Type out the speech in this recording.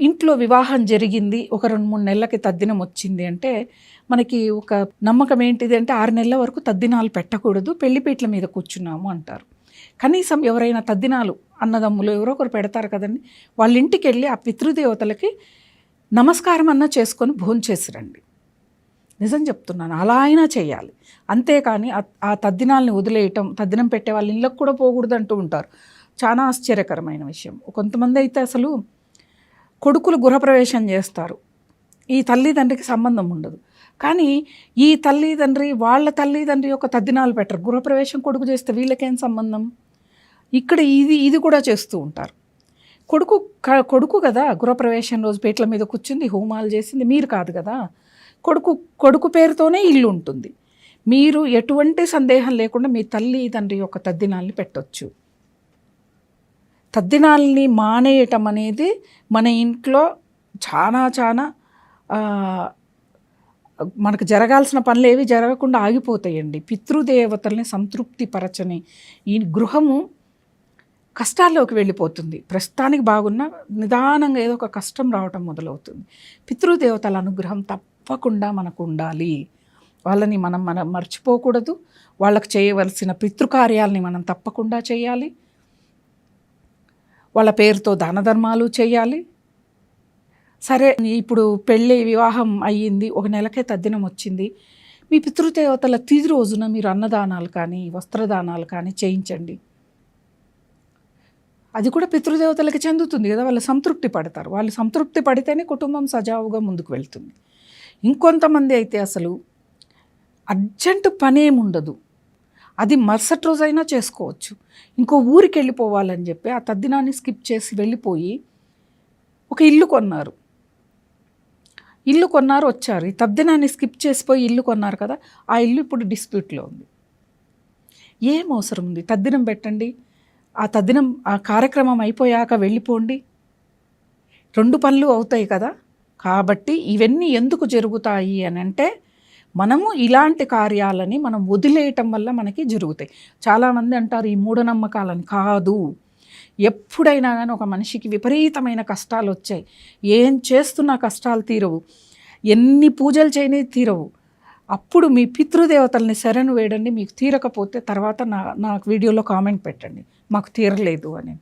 ఇంట్లో వివాహం జరిగింది ఒక రెండు మూడు నెలలకి తద్దినం వచ్చింది అంటే మనకి ఒక నమ్మకం ఏంటిది అంటే ఆరు నెలల వరకు తద్దినాలు పెట్టకూడదు పెళ్ళిపీట్ల మీద కూర్చున్నాము అంటారు. కనీసం ఎవరైనా తద్దినాలు అన్నదమ్ములు ఎవరో ఒకరు పెడతారు కదండి వాళ్ళ ఇంటికి వెళ్ళి ఆ పితృదేవతలకి నమస్కారం అన్నా చేసుకొని భోంచేసిరండి నిజం చెప్తున్నాను అలా అయినా చేయాలి. అంతేకాని ఆ- ఆ తద్దినాల్ని వదిలేయటం తద్దినం పెట్టే వాళ్ళ ఇళ్ళకు కూడా పోకూడదు అంటూ ఉంటారు. చాలా ఆశ్చర్యకరమైన విషయం. కొంతమంది అయితే అసలు కొడుకులు గృహప్రవేశం చేస్తారు. ఈ తల్లిదండ్రికి సంబంధం ఉండదు. కానీ ఈ తల్లిదండ్రి వాళ్ళ తల్లిదండ్రి యొక్క తద్దినాలు పెట్టరు. గృహప్రవేశం కొడుకు చేస్తే వీళ్ళకేం సంబంధం? ఇక్కడ ఇది ఇది కూడా చేస్తూ ఉంటారు. కొడుకు క- కొడుకు కదా గృహప్రవేశం రోజు పీటల మీద కూర్చుంది హోమాలు చేసింది మీరు కాదు కదా. కొడుకు కొడుకు పేరుతోనే ఇల్లు ఉంటుంది. మీరు ఎటువంటి సందేహం లేకుండా మీ తల్లి తండ్రి యొక్క తద్దినాల్ని పెట్టొచ్చు. తద్దినాల్ని మానేయటం అనేది మన ఇంట్లో చాలా చాలా మనకు జరగాల్సిన పనులు ఏవి జరగకుండా ఆగిపోతాయండి. పితృదేవతల్ని సంతృప్తిపరచని ఈ గృహము కష్టాల్లోకి వెళ్ళిపోతుంది. ప్రస్తుతానికి బాగున్న నిదానంగా ఏదో ఒక కష్టం రావటం మొదలవుతుంది. పితృదేవతల అనుగ్రహం తప్పకుండా మనకు ఉండాలి. వాళ్ళని మనం మనం మర్చిపోకూడదు. వాళ్ళకి చేయవలసిన పితృకార్యాలని మనం తప్పకుండా చేయాలి. వాళ్ళ పేరుతో దాన ధర్మాలు చేయాలి. సరే ఇప్పుడు పెళ్ళి వివాహం అయ్యింది ఒక నెలకే తద్దినం వచ్చింది. మీ పితృదేవతల తిది రోజున మీరు అన్నదానాలు కానీ వస్త్రదానాలు కానీ చేయించండి. అది కూడా పితృదేవతలకి చెందుతుంది కదా వాళ్ళు సంతృప్తి పడతారు. వాళ్ళు సంతృప్తి పడితేనే కుటుంబం సజావుగా ముందుకు వెళ్తుంది. ఇంకొంతమంది అయితే అసలు అర్జెంటు పనేముండదు. అది మరుసటి రోజైనా చేసుకోవచ్చు. ఇంకో ఊరికి వెళ్ళిపోవాలని చెప్పి ఆ తద్దినాన్ని స్కిప్ చేసి వెళ్ళిపోయి ఒక ఇల్లు కొన్నారు. ఇల్లు కొన్నారు వచ్చారు. ఈ తద్దినాన్ని స్కిప్ చేసిపోయి ఇల్లు కొన్నారు కదా ఆ ఇల్లు ఇప్పుడు డిస్ప్యూట్లో ఉంది. ఏం అవసరం ఉంది? తద్దినం పెట్టండి. ఆ తద్దినం ఆ కార్యక్రమం అయిపోయాక వెళ్ళిపోండి. రెండు పనులు అవుతాయి కదా. కాబట్టి ఇవన్నీ ఎందుకు జరుగుతాయి అని అంటే మనము ఇలాంటి కార్యాలని మనం వదిలేయటం వల్ల మనకి జరుగుతాయి. చాలామంది అంటారు ఈ మూఢనమ్మకాలని కాదు. ఎప్పుడైనా కానీ ఒక మనిషికి విపరీతమైన కష్టాలు వచ్చాయి. ఏం చేస్తున్నా కష్టాలు తీరవు. ఎన్ని పూజలు చేయని తీరవు. అప్పుడు మీ పితృదేవతల్ని శరణు వేయండి మీకు తీరకపోతే తర్వాత నా నాకు వీడియోలో కామెంట్ పెట్టండి. మాకు తీరలేదు అని.